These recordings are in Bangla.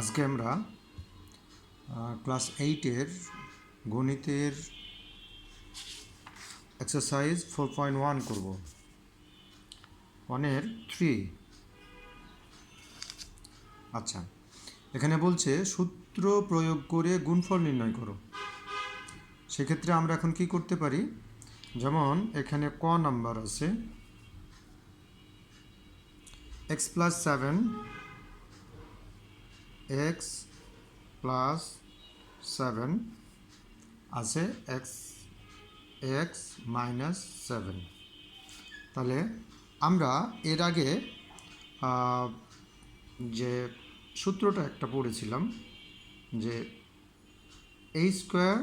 আজকে আমরা ক্লাস এইটের গণিতের এক্সারসাইজ ফোর পয়েন্ট ওয়ান করব। ওয়ানের থ্রি আচ্ছা এখানে বলছে, সূত্র প্রয়োগ করে গুণফল নির্ণয় করো। সেক্ষেত্রে আমরা এখন কি করতে পারি? যেমন, এখানে ক নাম্বার আছে x plus seven x plus seven আছে এক্স এক্স মাইনাস সেভেন। তাহলে আমরা এর আগে যে সূত্রটা একটা পড়েছিলাম, যে a square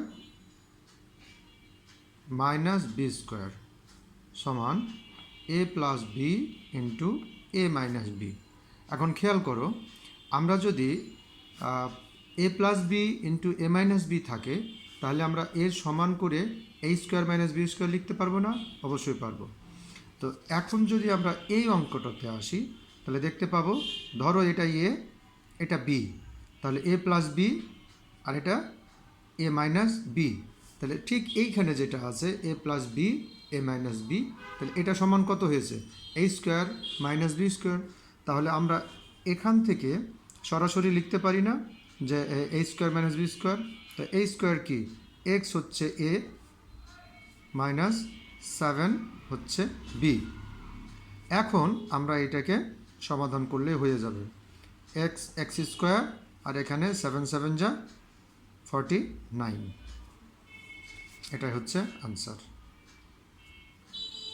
minus b square সমান a plus b into a minus b এখন খেয়াল করো, আমরা যদি a plus b into a minus b থাকে, তাহলে আমরা এর সমান করে a square minus b square লিখতে পারব না? অবশ্যই পারব। তো এখন যদি আমরা এই অঙ্কটাতে আসি, তাহলে দেখতে পাবো, ধরো এটা এ এটা বি তাহলে এ প্লাস বি আর এটা এ মাইনাস বি তাহলে ঠিক এইখানে যেটা আছে a plus b a minus b তাহলে এটা সমান কত হয়েছে? A square minus b square তাহলে আমরা এখান থেকে সরাসরি লিখতে পারি না যে, a square minus b square. তো এ স্কোয়ার কি? এক্স হচ্ছে এ মাইনাস সেভেন হচ্ছে বি। এখন আমরা এটাকে সমাধান করলে হয়ে যাবে। এক্স এক্স স্কোয়ার আর এখানে সেভেন সেভেন যা ফর্টি নাইন। এটাই হচ্ছে আনসার।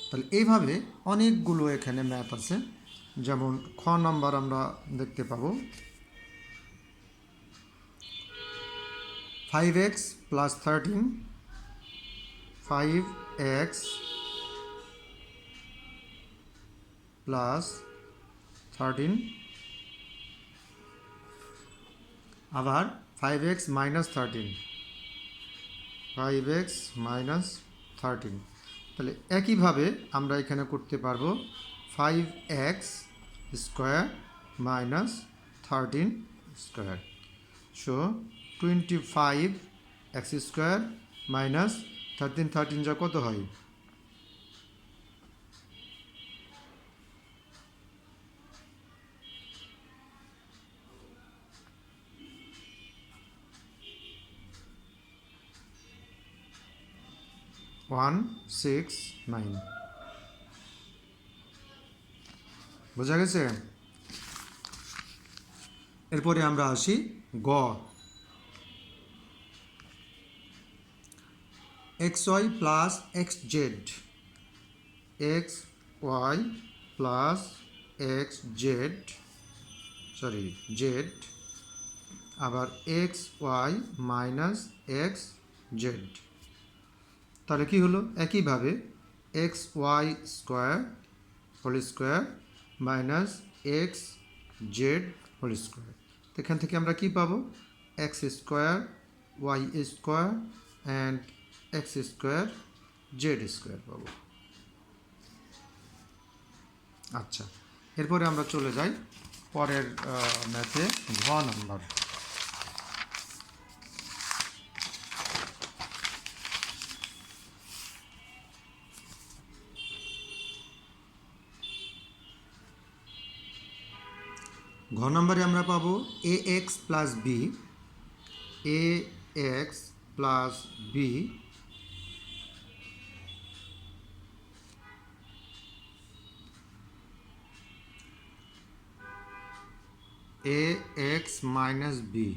তাহলে এইভাবে অনেকগুলো এখানে ম্যাথ আছে। যেমন খ নাম্বার আমরা দেখতে পাবো। Five x plus thirteen five x plus thirteen আবার five x minus thirteen five x minus thirteen তাহলে একইভাবে আমরা এখানে করতে পারব five x square minus thirteen square so twenty five x square minus thirteen thirteen যা কত হয়? ওয়ান সিক্স নাইন বোঝা গেছে? এরপরে আমরা আসি গ। X y plus x z x y plus x z sorry z আবার x y minus x z তাহলে কি হলো? একইভাবে x y square whole square minus x z whole square এখান থেকে আমরা কি পাবো? X square y square and x square z square পাবো। আচ্ছা এরপরে আমরা চলে যাই পরের ম্যাথে ঘ নাম্বার ঘ নম্বরে আমরা পাবো a x plus b a x plus b a x minus b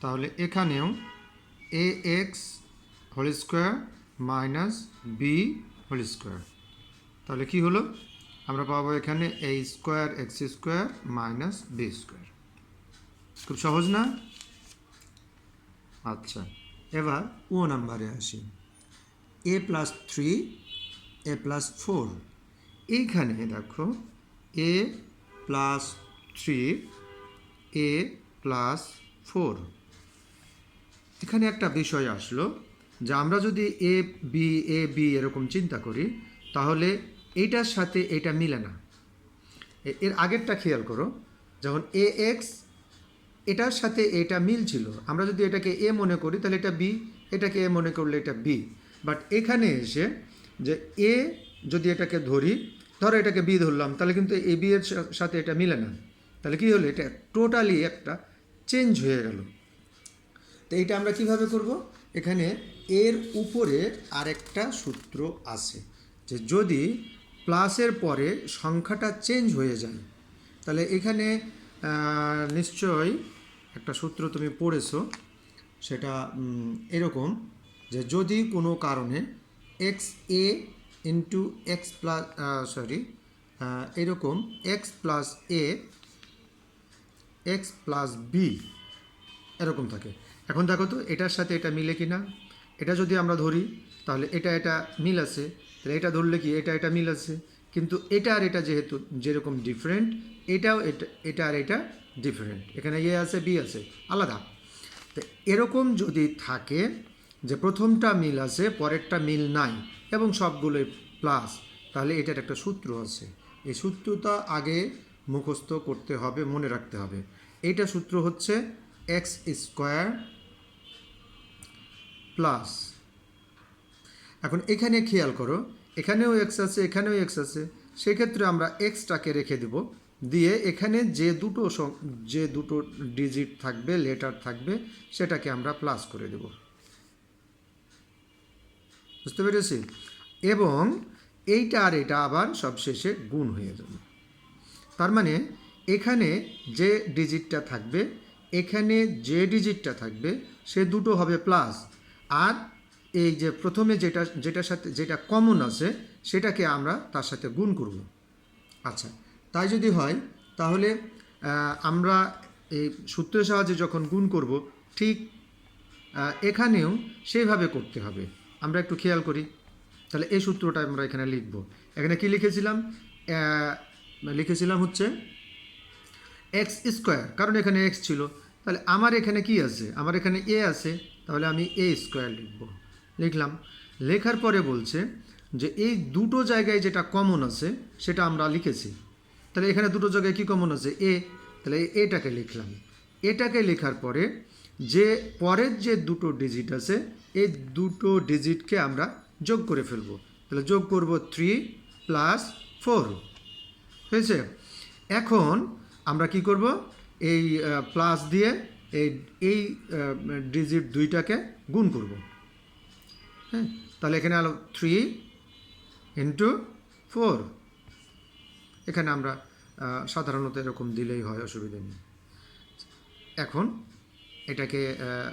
তাহলে এখানেও a x whole square minus b whole square তাহলে কি হলো? আমরা পাবো এখানে a square x square minus b square খুব সহজ না? আচ্ছা এবার ও নাম্বারে আসি। A plus three a plus four এইখানে দেখো a plus three a plus four এখানে একটা বিষয় আসলো যে আমরা যদি এ বি এ বি এরকম চিন্তা করি, তাহলে এইটার সাথে এটা মিলে না। এর আগেরটা খেয়াল করো, যখন এ এক্স এটার সাথে এটা মিল ছিল আমরা যদি এটাকে এ মনে করি, তাহলে এটা বি এটাকে এ মনে করলে এটা বি বাট এখানে এসে যে এ যদি এটাকে ধরি ধরো এটাকে বি ধরলাম তাহলে কিন্তু এ বি এর সাথে এটা মিলে না। তাহলে কি হলো? এটা টোটালি একটা চেঞ্জ হয়ে গেল। তো এইটা আমরা কীভাবে করব? এখানে এর উপরে আরেকটা সূত্র আছে যে যদি প্লাসের পরে সংখ্যাটা চেঞ্জ হয়ে যায় তাহলে এখানে আহ, নিশ্চয়ই একটা সূত্র তুমি পড়েছো সেটা এরকম যে যদি কোনো কারণে x a into x plus sorry এরকম x plus a x plus b এরকম থাকে। এখন দেখো তো, এটার সাথে এটা মিলে কি না এটা যদি আমরা ধরি, তাহলে এটা এটা মিল আছে। তাহলে এটা ধরলে কি? এটা এটা মিল আছে। কিন্তু এটা আর এটা যেহেতু যেরকম ডিফারেন্ট এটাও এটা এটা আর এটা ডিফারেন্ট এখানে এ আছে বি আছে, আলাদা। তো এরকম যদি থাকে যে প্রথমটা মিল আছে, পরেরটা মিল নাই এবং সবগুলোই প্লাস তাহলে এটার একটা সূত্র আছে। এই সূত্রটা আগে মুখস্থ করতে হবে, মনে রাখতে হবে। এইটা সূত্র হচ্ছে এক্স স্কোয়ার প্লাস এখন এখানে খেয়াল করো, এখানেও এক্স আছে, এখানেও এক্স আছে। সেক্ষেত্রে আমরা এক্সটাকে রেখে দেব। দিয়ে এখানে যে দুটো যে দুটো ডিজিট থাকবে লেটার থাকবে, সেটাকে আমরা প্লাস করে দেব। বুঝতে পেরেছি? এবং এইটা আর এটা আবার সবশেষে গুণ হয়ে যাবে। তার মানে এখানে যে ডিজিটটা থাকবে, এখানে যে ডিজিটটা থাকবে, সে দুটো হবে প্লাস আর এই যে প্রথমে যেটা, যেটার সাথে, যেটা কমন আছে, সেটাকে আমরা তার সাথে গুণ করব। আচ্ছা তাই যদি হয়, তাহলে আমরা এই সূত্রের সাহায্যে যখন গুণ করব, ঠিক এখানেও সেইভাবে করতে হবে। আমরা একটু খেয়াল করি। তাহলে এই সূত্রটা আমরা এখানে লিখব। এখানে কি লিখেছিলাম? লিখেছিলাম হচ্ছে এক্স স্কোয়ার কারণ এখানে এক্স ছিল। তাহলে আমার এখানে কি আছে? আমার এখানে এ আছে, তাহলে আমি এ স্কোয়ার লিখব। লিখলাম। লেখার পরে বলছে যে এই দুটো জায়গায় যেটা কমন আছে, সেটা আমরা লিখেছি। তাহলে এখানে দুটো জায়গায় কি কমন আছে? এ তাহলে এটাকে লিখলাম। এটাকে লেখার পরে যে পরের যে দুটো ডিজিট আছে এই দুটো ডিজিটকে আমরা যোগ করে ফেলব। তাহলে যোগ করব থ্রি প্লাস ফোর হয়েছে? এখন আমরা কি করব? এই প্লাস দিয়ে এই এই ডিজিট দুইটাকে গুণ করব। হ্যাঁ? তাহলে এখানে আলো থ্রি ইন্টু ফোর এখানে আমরা সাধারণত এরকম দিলেই হয়, অসুবিধা নেই। এখন এটাকে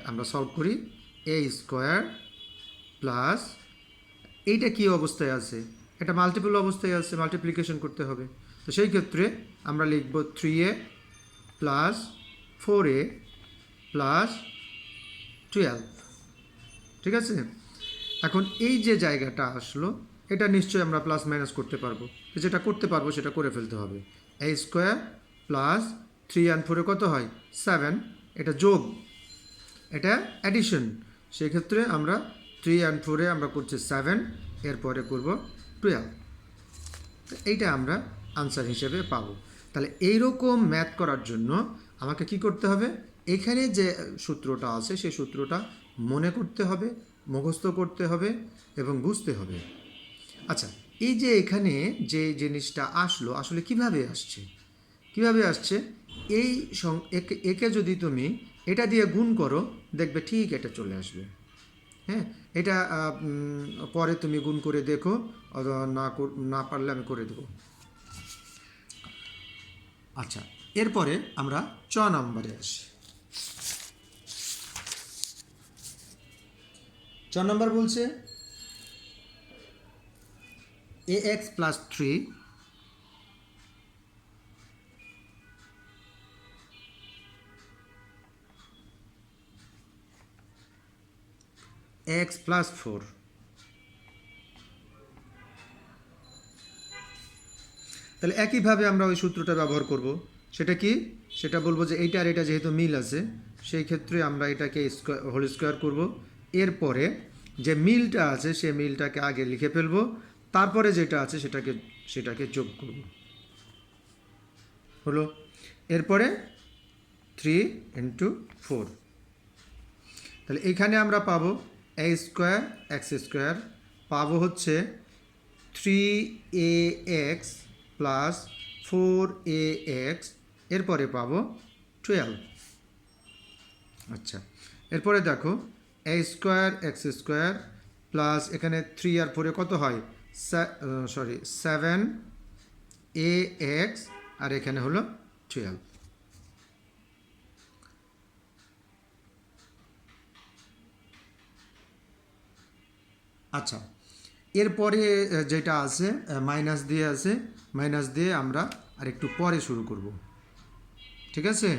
আমরা সলভ করি। এ স্কোয়ার প্লাস এইটা কি অবস্থায় আছে? এটা মাল্টিপল অবস্থায় আছে মাল্টিপ্লিকেশন করতে হবে। তো সেই ক্ষেত্রে আমরা লিখব three a plus four a plus twelve ঠিক আছে? এখন এই যে জায়গাটা আসলো, এটা নিশ্চয়ই আমরা প্লাস মাইনাস করতে পারব। যেটা করতে পারব, সেটা করে ফেলতে হবে। A square plus three and ফোরে কত হয়? সেভেন এটা যোগ। এটা অ্যাডিশন সেক্ষেত্রে আমরা থ্রি অ্যান্ড ফোরে আমরা করছি সেভেন এরপরে করব টুয়েলভ এইটা আমরা আনসার হিসেবে পাবো। তাহলে এইরকম ম্যাথ করার জন্য আমাকে কি করতে হবে? এখানে যে সূত্রটা আছে, সেই সূত্রটা মনে করতে হবে, মুখস্থ করতে হবে এবং বুঝতে হবে। আচ্ছা এই যে এখানে যে জিনিসটা আসলো, আসলে কীভাবে আসছে? কীভাবে আসছে? এই একে যদি তুমি এটা দিয়ে গুণ করো, দেখবে ঠিক এটা চলে আসবে। হ্যাঁ? এটা পরে তুমি গুণ করে দেখো না না পারলে আমি করে দেবো। আচ্ছা এরপরে আমরা চ নম্বরে আসি। চ নম্বর বলছে, a x plus three x plus four তাহলে একইভাবে আমরা ওই সূত্রটা ব্যবহার করব। সেটা কি? সেটা বলব যে এইটা আর এটা যেহেতু মিল আছে, সেই ক্ষেত্রে আমরা এটাকে স্কোয়ার হোল স্কোয়ার করব। এরপরে যে মিলটা আছে, সে মিলটাকে আগে লিখে ফেলব। তারপরে যেটা আছে, সেটাকে সেটাকে যোগ করব। হলো? এরপরে থ্রি ইন্টু ফোর তাহলে এখানে আমরা পাবো এ স্কোয়ার এক্স স্কোয়ার পাবো হচ্ছে three a x plus four a x এরপরে পাবো টুয়েলভ আচ্ছা এরপরে দেখো a square x square plus এখানে থ্রি আর ফোরে কত হয়? সরি সেভেন এ এক্স আর এখানে হলো টুয়েলভ আচ্ছা এরপরে যেটা আছে মাইনাস দিয়ে আছে মাইনাস দিয়ে আমরা আর একটু পরে শুরু করব। ঠিক আছে?